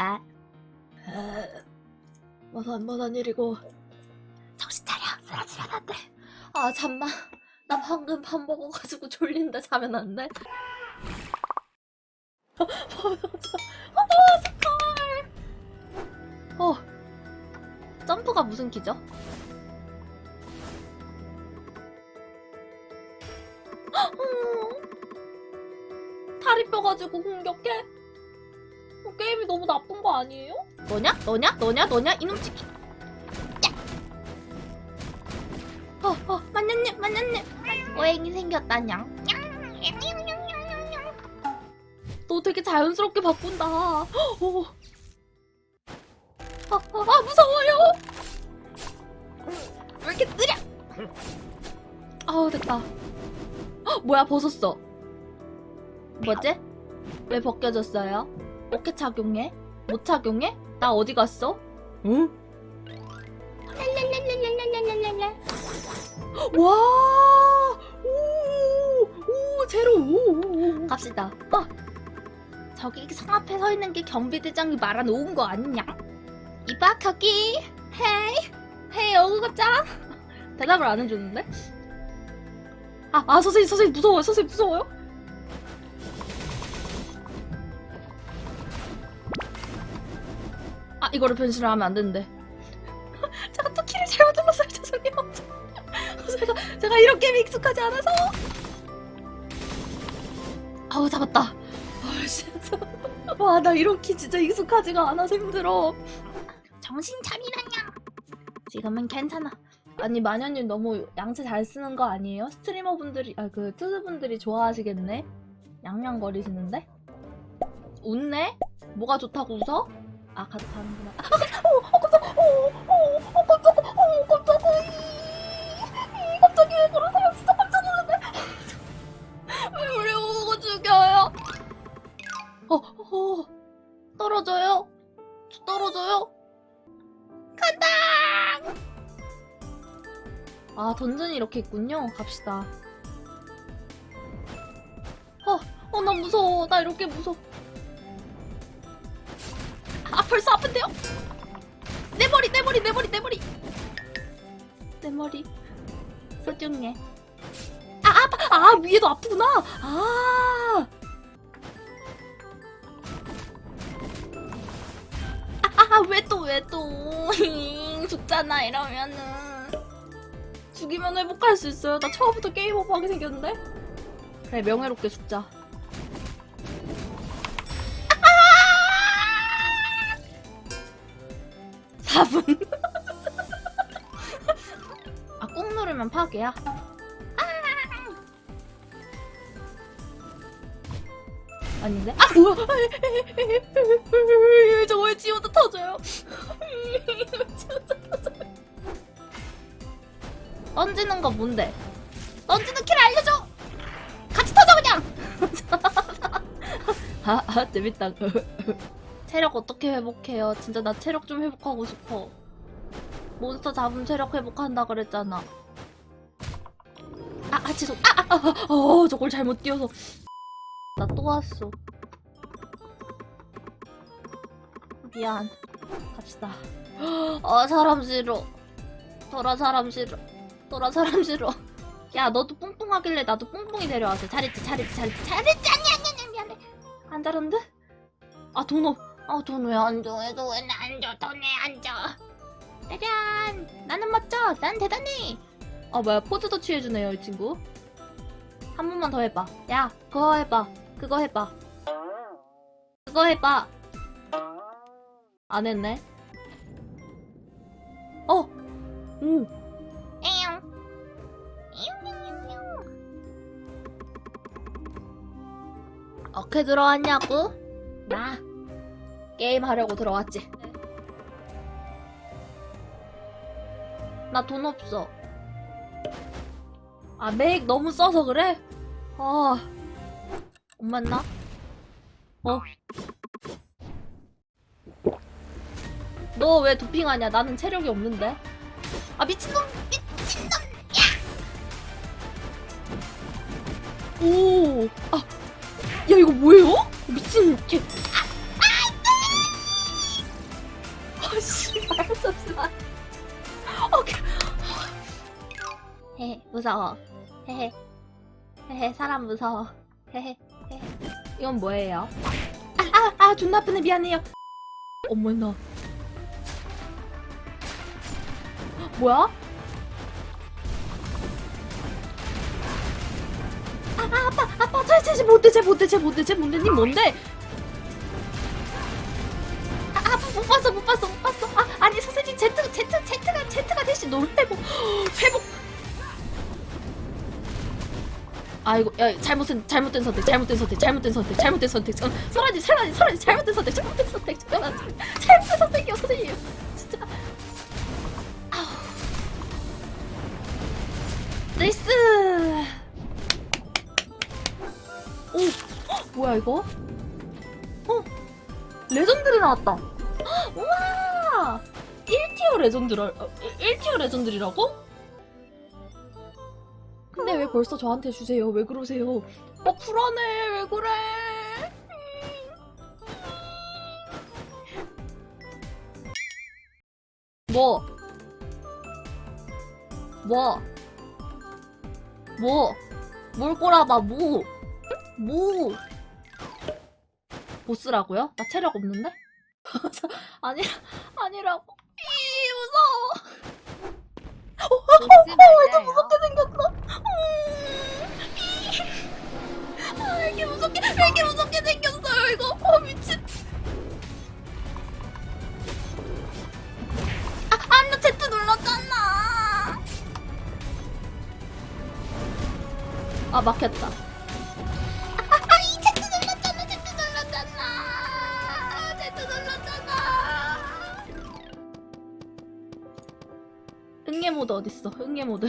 아. 뭐선 뭐선 일이고 정신 차려 쓰러지면 안 돼. 아 잠만. 나 방금 밥 먹어가지고 졸린데 자면 안 돼? 어, 스컬! 어, 점프가 무슨 키죠? 음, 다리 뼈가지고 공격해? 어, 게임이 너무 나쁜 거 아니에요? 너냐? 너냐? 너냐? 너냐? 이놈 치기. 어, 어, 만년님, 만년님. 꼬행이 생겼다냥. 너 되게 자연스럽게 바꾼다. 어. 아, 아, 아, 무서워요. 왜 이렇게 느려? 아우, 됐다. 헉, 뭐야, 벗었어. 뭐지? 왜 벗겨졌어요? 어떻게 착용해? 못 착용해? 나 어디 갔어? 응? 와! 오! 오! 제로! 오! 갑시다. 어! 저기 성 앞에 서 있는 게 경비대장이 말아놓은 거 아니냐? 이봐, 거기! 헤이! 헤이, 어그거짱! 대답을 안 해줬는데? 아, 아, 선생님, 선생님 무서워요, 선생님 무서워요? 아, 이거를 변신을 하면 안 되는데. 제가 또 키를 잘못 눌렀어요, 죄송해요. 제가, 제가 게임에 익숙하지 않아서. 아우, 잡았다. 아, 진짜. 와, 나 이런 키 진짜 익숙하지가 않아서 힘들어. 정신 차리라냐. 지금은 괜찮아. 아니, 마녀님 너무 양치 잘 쓰는 거 아니에요? 스트리머분들이, 아, 그, 투수분들이 좋아하시겠네? 양양거리시는데? 웃네? 뭐가 좋다고 웃어? 아, 같이 하는구나. 아, 어, 어, 깜짝, 어, 어, 어, 깜짝, 어, 깜짝, 이, 이, 갑자기 왜 그러세요? 진짜 깜짝 놀랐네. 왜 우리 오고 죽여요? 어, 어, 떨어져요? 저 떨어져요? 간다! 아, 던전이 이렇게 있군요. 갑시다. 어, 어, 나 무서워. 나 이렇게 무서워. 아, 벌써 아픈데요? 내 머리, 내 머리, 내 머리, 내 머리. 내 머리. 소중해. 아, 아파. 아, 위에도 아프구나. 아. 아, 아, 왜 또, 왜 또. 죽잖아, 이러면은. 죽이면 회복할 수 있어요. 나 처음부터 게임 오버하게 생겼는데? 그래, 명예롭게 죽자. 4분. 아, 꾹 누르면 파괴야? 아! 아닌데? 아, 뭐야! 저거 왜 지워도 터져요? 던지는 거 뭔데? 던지는 킬 알려줘! 같이 터져, 그냥! 아, 아, 재밌다. 체력 어떻게 회복해요? 진짜 나 체력 좀 회복하고 싶어. 몬스터 잡으면 체력 회복한다 그랬잖아. 아, 아, 죄송. 아, 아, 아, 어, 저걸 잘못 뛰어서. 나 또 왔어. 미안. 갑시다. 아, 사람 싫어. 돌아 사람 싫어. 돌아 사람 싫어. 야, 너도 뿡뿡하길래 나도 뿡뿡이 데려왔어. 잘했지, 잘했지, 잘했지, 잘했지. 아니, 아니, 아니, 미안해. 안 잘한데? 아, 도노. 아, 돈 왜 안 줘? 돈왜 안 줘? 돈 왜 안 줘? 짜잔! 나는 멋져! 난 대단해! 아, 뭐야, 포즈도 취해주네요, 이 친구. 한 번만 더 해봐. 야, 그거 해봐. 그거 해봐. 그거 해봐. 안 했네. 어! 오! 에용! 어떻게 들어왔냐고? 나 게임 하려고 들어왔지. 나 돈 없어. 아, 맥 너무 써서 그래? 아, 엄마 나? 어? 너 왜 도핑하냐? 나는 체력이 없는데. 아, 미친놈! 미친놈! 야! 오! 아, 야, 이거 뭐예요? 미친, 개. 잠시만. 오케이. 헤헤 무서워. 헤헤. 헤헤 사람 무서워. 헤헤. 헤헤. 이건 뭐예요? 아, 아, 아, 존나 아프네, 미안해요. 어머나. 뭐야? 아, 아, 아빠, 아빠, 쟤, 쟤, 쟤, 뭔데, 쟤, 뭔데, 쟤, 뭔데, 쟤, 뭔데, 님 뭔데? 못 봤어, 못 봤어, 못 봤어. 아, 아니, 선생님, 제트, 제트, 제트가, 제트가 대신 놀래고, 회복. 아이고, 야, 잘못된, 잘못된 선택, 잘못된 선택, 잘못된 선택, 잘못된 선택. 저, 설아지, 설아지, 설아지, 잘못된 선택, 잘못된 선택, 잠깐만, 잘못된 선택이요, 선생님. 진짜. 아우. 나이스. 오, 헉, 뭐야 이거? 어, 레전드리 나왔다. 헉, 우와, 1티어 레전드라, 어, 1티어 레전드리라고? 근데 왜 벌써 저한테 주세요? 왜 그러세요? 어, 불안해. 왜 그래? 뭐? 뭐? 뭐? 뭘 꼬라봐, 뭐? 뭐? 보스라고요? 나 체력 없는데? 아니, 아니라고. 이 무서워. 왜 무섭게 생겼어. 아, 왜 이렇게 무섭게, 왜 이렇게 무섭게 생겼어요, 이거. 어, 미친. 아, 아, 나 Z 눌렀잖아. 아, 막혔다. 모드 어딨어? 응애 모드.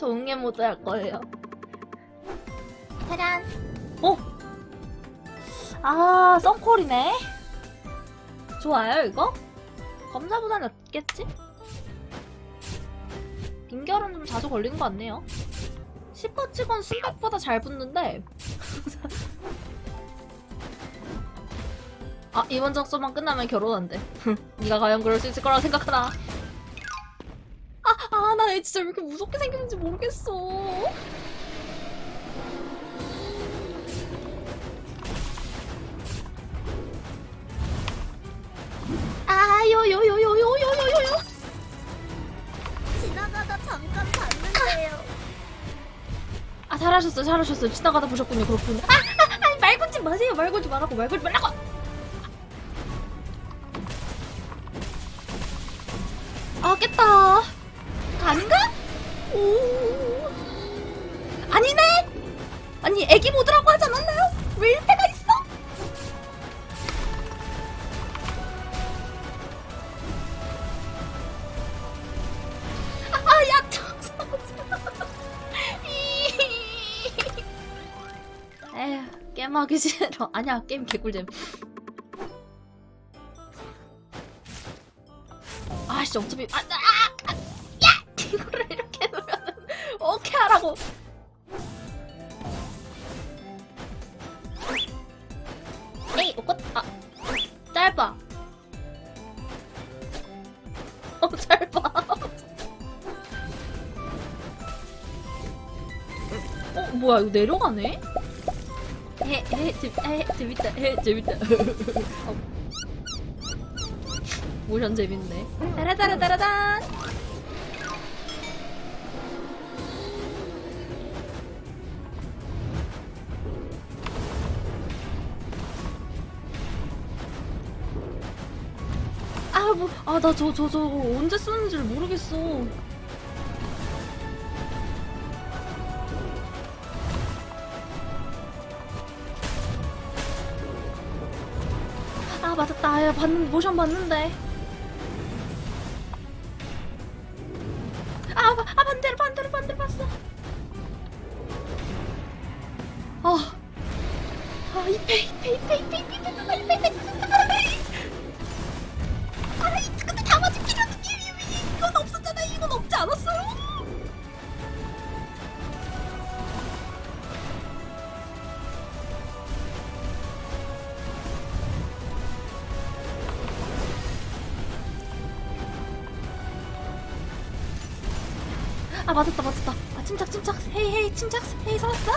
저 응애 모드 할 거예요. 짜잔. 어? 아, 썬콜이네. 좋아요, 이거? 검사보다는 낫겠지? 빈결은 좀 자주 걸리는 것 같네요. 10호 찍은 순백보다 잘 붙는데. 아, 이번 적소만 끝나면 결혼한대. 네가 과연 그럴 수 있을 거라 생각하나? 아, 아, 나얘 진짜 왜 이렇게 무섭게 생겼는지 모르겠어. 아, 요, 요, 요, 요, 요, 요, 요, 요, 요. 지나가다 잠깐 봤는데요. 아, 잘하셨어요, 잘하셨어요. 지나가다 보셨군요, 그렇군요. 아, 아, 아니, 말 걸지 마세요. 말 걸지 말라고, 말 걸지 말라고. 아, 깼다. 아닌가? 오. 아니네? 아니, 애기 모드라고 하지 않았나요? 왜 일패가 있어? 아, 야, 저, 에휴, 게임하기 싫어. 아니야, 게임 개꿀잼. 아씨, 어차피, 아, 아, 아, 야! 이거를 이렇게 놓으면 어떻게 하라고. 에이, 옷꽃, 아, 짧아. 어, 짧아. 어, 뭐야, 이거 내려가네? 해, 재밌다, 해, 재밌다. 어. 모션 재밌네. 따라따라따라단! 뭐, 아, 나 저, 저, 저, 언제 쓰는지를 모르겠어. 아 맞았다. 야 봤는 모션 봤는데. 아, 바- 아 반대로 반대로 반대로 봤어 아 맞았다 맞았다. 아 침착 침착. 헤이 헤이 침착. 헤이 살았어?